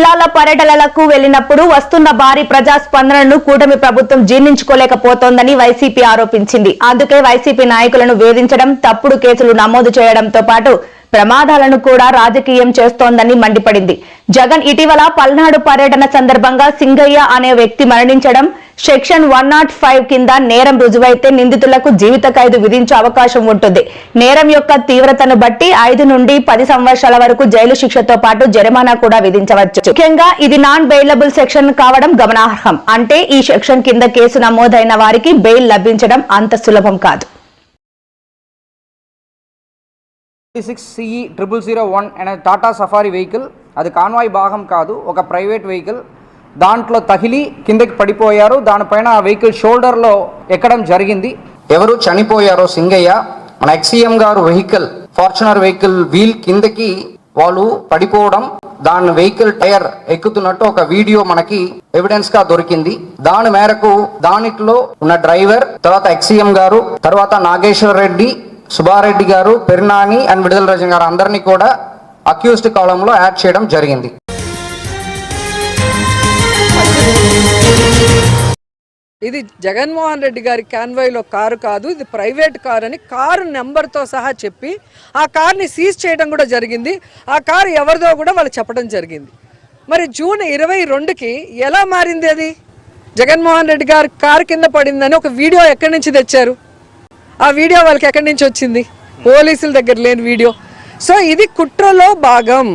జిల్లాల పర్యటనలకు వెళ్ళినప్పుడు వస్తున్న భారీ ప్రజాస్పందనను కూటమి ప్రభుత్వం జీర్ణించుకోలేకపోతోందని వైసీపీ ఆరోపించింది. అందుకే వైసీపీ నాయకులను వేధించడం తప్పుడు కేసులు నమోదు చేయడంతో పాటు ప్రమాదాలను కూడా రాజకీయం చేస్తోందని మండిపడింది. జగన్ ఇటీవల పల్నాడు పర్యటన సందర్భంగా సింగయ్య అనే వ్యక్తి మరణించడం సెక్షన్ వన్ నాట్ ఫైవ్ కింద నేరం రుజువైతే నిందితులకు జీవిత ఖైదు విధించే అవకాశం ఉంటుంది. నేరం యొక్క తీవ్రతను బట్టి ఐదు నుండి పది సంవత్సరాల వరకు జైలు శిక్షతో పాటు జరిమానా కూడా విధించవచ్చు. ముఖ్యంగా ఇది నాన్ బెయిలబుల్ సెక్షన్ కావడం గమనార్హం. అంటే ఈ సెక్షన్ కింద కేసు నమోదైన వారికి బెయిల్ లభించడం అంత సులభం కాదు. Six CE triple zero one అనే టాటా సఫారీ వెహికల్ అది కాన్వాయ్ భాగం కాదు ఒక ప్రైవేట్ వెహికల్ దాంట్లో తగిలి కిందకి పడిపోయారు. దానిపైన ఆ వెహికల్ షోల్డర్లో ఎక్కడం జరిగింది. ఎవరు చనిపోయారో సింగయ్య మన ఎక్సీఎం గారు వెహికల్ ఫార్చునర్ వెహికల్ వీల్ కిందకి వాళ్ళు పడిపోవడం దాని వెహికల్ టైర్ ఎక్కుతున్నట్టు ఒక వీడియో మనకి ఎవిడెన్స్గా దొరికింది. దాని మేరకు దానిలో ఉన్న డ్రైవర్ తర్వాత ఎక్సీఎం గారు తర్వాత నాగేశ్వర రెడ్డి సుబ్బారెడ్డి గారు పెర్నాని అండ్ విడుదల రజన్ గారు అందరినీ కూడా అక్యూస్డ్ కాలంలో యాడ్ చేయడం జరిగింది. ఇది జగన్మోహన్ రెడ్డి గారి క్యాన్వాయ్లో కారు కాదు ఇది ప్రైవేట్ కారు అని కారు నెంబర్తో సహా చెప్పి ఆ కార్ని సీజ్ చేయడం కూడా జరిగింది. ఆ కారు ఎవరిదో కూడా వాళ్ళు చెప్పడం జరిగింది. మరి జూన్ ఇరవై రెండుకి ఎలా మారింది అది? జగన్మోహన్ రెడ్డి గారి కారు కింద పడిందని ఒక వీడియో ఎక్కడి నుంచి తెచ్చారు? ఆ వీడియో వాళ్ళకి ఎక్కడి నుంచి వచ్చింది? పోలీసుల దగ్గర లేని వీడియో. సో ఇది కుట్రలో భాగం.